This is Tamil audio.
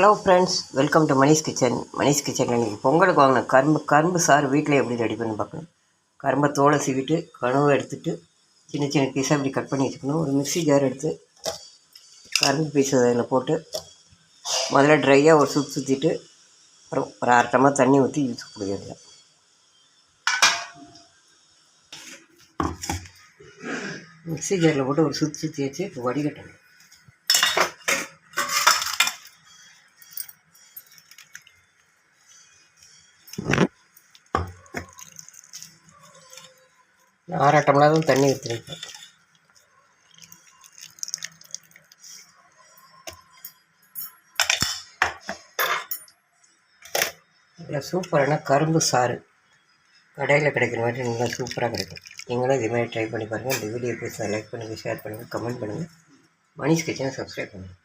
Hello friends welcome to Manish kitchen Manish கிச்சனில் இன்றைக்கி பொங்கலுக்கு வாங்கின கரும்பு கரும்பு சாறு வீட்டில் எப்படி ரெடி பண்ணி பார்க்கணும்? கரும்பை தோலை சீவிட்டு கனவை எடுத்துட்டு சின்ன சின்ன பீஸாக இப்படி கட் பண்ணி வச்சுக்கணும். ஒரு மிக்ஸி ஜார் எடுத்து கரும்பு பீஸ் அதில் போட்டு முதல்ல ட்ரையாக ஒரு சுற்றி சுற்றிட்டு அப்புறம் ஒரு அரை தண்ணி ஊற்றி யூஸ் கொடுக்குறது மிக்ஸி ஜாரில் போட்டு ஒரு சுற்றி சுற்றி வச்சு இப்போ வடிகட்டணும். அரை டம்ளர் தான் தண்ணி ஊற்றிருக்கேன் நல்லா சூப்பரான கரும்பு சாறு. கடையில் கிடைக்கிற மாதிரி நல்லா சூப்பராக கிடைக்கும். நீங்களும் இதேமாதிரி ட்ரை பண்ணி பாருங்கள் இந்த வீடியோ பிடிச்சா லைக் பண்ணுங்கள் ஷேர் பண்ணுங்கள் கமெண்ட் பண்ணுங்கள் மணிஷ் கிச்சனை சப்ஸ்கிரைப் பண்ணுங்கள்